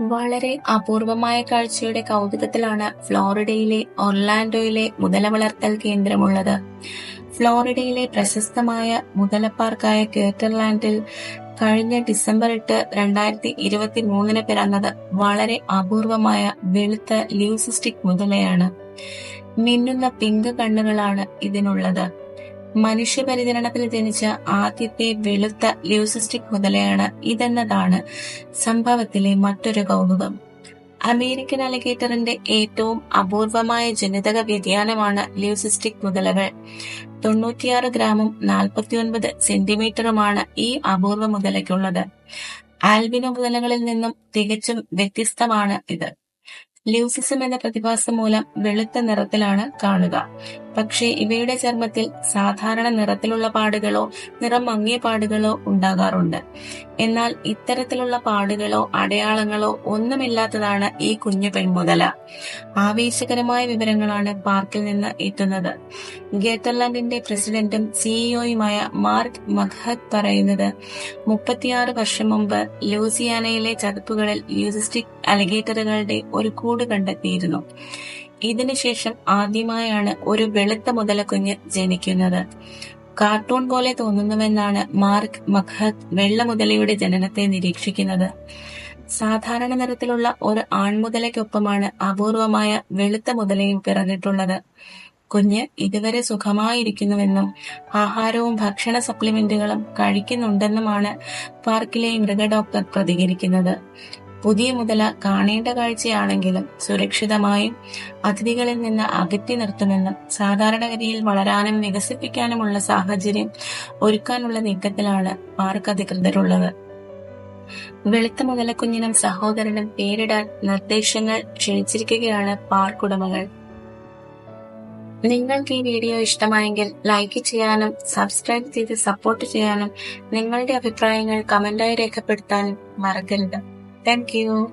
വളരെ അപൂർവമായ കാഴ്ചയുടെ കൗതുകത്തിലാണ് ഫ്ലോറിഡയിലെ ഒർലാൻഡോയിലെ മുതല വളർത്തൽ കേന്ദ്രമുള്ളത്. ഫ്ലോറിഡയിലെ പ്രശസ്തമായ മുതല പാർക്കായ കേറ്റർലാൻഡിൽ കഴിഞ്ഞ ഡിസംബർ എട്ട് രണ്ടായിരത്തി ഇരുപത്തി മൂന്നിന് പിറന്നത് വളരെ അപൂർവമായ വെളുത്ത ല്യൂസിസ്റ്റിക് മുതലയാണ്. മിന്നുന്ന പിങ്ക് കണ്ണുകളാണ് ഇതിനുള്ളത്. മനുഷ്യപരിചരണത്തിൽ ജനിച്ച ആദ്യത്തെ വെളുത്ത ല്യൂസിസ്റ്റിക് മുതലയാണ് ഇതെന്നതാണ് സംഭവത്തിലെ മറ്റൊരു കൗതുകം. അമേരിക്കൻ അലിഗേറ്ററിന്റെ ഏറ്റവും അപൂർവമായ ജനിതക വ്യതിയാനമാണ് ല്യൂസിസ്റ്റിക് മുതലകൾ. തൊണ്ണൂറ്റിയാറ് ഗ്രാമും നാൽപ്പത്തിയൊൻപത് സെന്റിമീറ്ററുമാണ് ഈ അപൂർവ മുതലയ്ക്കുള്ളത്. ആൽബിനോ മുതലകളിൽ നിന്നും തികച്ചും വ്യത്യസ്തമാണ് ഇത്. ല്യൂസിസം എന്ന പ്രതിഭാസം മൂലം വെളുത്ത നിറത്തിലാണ് കാണുക. പക്ഷേ ഇവയുടെ ചർമ്മത്തിൽ സാധാരണ നിറത്തിലുള്ള പാടുകളോ നിറം മങ്ങിയ പാടുകളോ ഉണ്ടാകാറുണ്ട്. എന്നാൽ ഇത്തരത്തിലുള്ള പാടുകളോ അടയാളങ്ങളോ ഒന്നുമില്ലാത്തതാണ് ഈ കുഞ്ഞു പെൺമുതല. ആവേശകരമായ വിവരങ്ങളാണ് പാർക്കിൽ നിന്ന് എത്തുന്നത്. ഗേറ്റർലാൻഡിന്റെ പ്രസിഡന്റും സിഇഒയുമായ മാർക്ക് മഖഹത്ത് പറയുന്നത് മുപ്പത്തിയാറ് വർഷം മുമ്പ് ലൂസിയാനയിലെ ചതുപ്പുകളിൽ യൂസിസ്റ്റിക് അലിഗേറ്ററുകളുടെ ഒരു കൂട് കണ്ടെത്തിയിരുന്നു. ഇതിനുശേഷം ആദ്യമായാണ് ഒരു വെളുത്ത മുതലക്കുഞ്ഞ് ജനിക്കുന്നത്. കാർട്ടൂൺ പോലെ തോന്നുന്നുവെന്നാണ് മാർക്ക് മഖഹത്ത് വെള്ളമുതലയുടെ ജനനത്തെ നിരീക്ഷിക്കുന്നത്. സാധാരണ നിറത്തിലുള്ള ഒരു ആൺമുതലയ്ക്കൊപ്പമാണ് അപൂർവമായ വെളുത്ത മുതലയും പിറന്നിട്ടുള്ളത്. കുഞ്ഞ് ഇതുവരെ സുഖമായിരിക്കുന്നുവെന്നും ആഹാരവും ഭക്ഷണ സപ്ലിമെന്റുകളും കഴിക്കുന്നുണ്ടെന്നുമാണ് പാർക്കിലെ മൃഗ ഡോക്ടർ പ്രതികരിക്കുന്നത്. പുതിയ മുതല കാണേണ്ട കാഴ്ചയാണെങ്കിലും സുരക്ഷിതമായും അതിഥികളിൽ നിന്ന് അകറ്റി നിർത്തുമെന്നും സാധാരണഗതിയിൽ വളരാനും വികസിപ്പിക്കാനുമുള്ള സാഹചര്യം ഒരുക്കാനുള്ള നീക്കത്തിലാണ് പാർക്ക് അധികൃതരുള്ളത്. വെളുത്ത മുതലക്കുഞ്ഞിനും സഹോദരനും പേരിടാൻ നിർദ്ദേശങ്ങൾ ക്ഷണിച്ചിരിക്കുകയാണ് പാർക്ക് ഉടമകൾ. നിങ്ങൾക്ക് ഈ വീഡിയോ ഇഷ്ടമായെങ്കിൽ ലൈക്ക് ചെയ്യാനും സബ്സ്ക്രൈബ് ചെയ്ത് സപ്പോർട്ട് ചെയ്യാനും നിങ്ങളുടെ അഭിപ്രായങ്ങൾ കമന്റായി രേഖപ്പെടുത്താനും മറക്കരുത്. Thank you.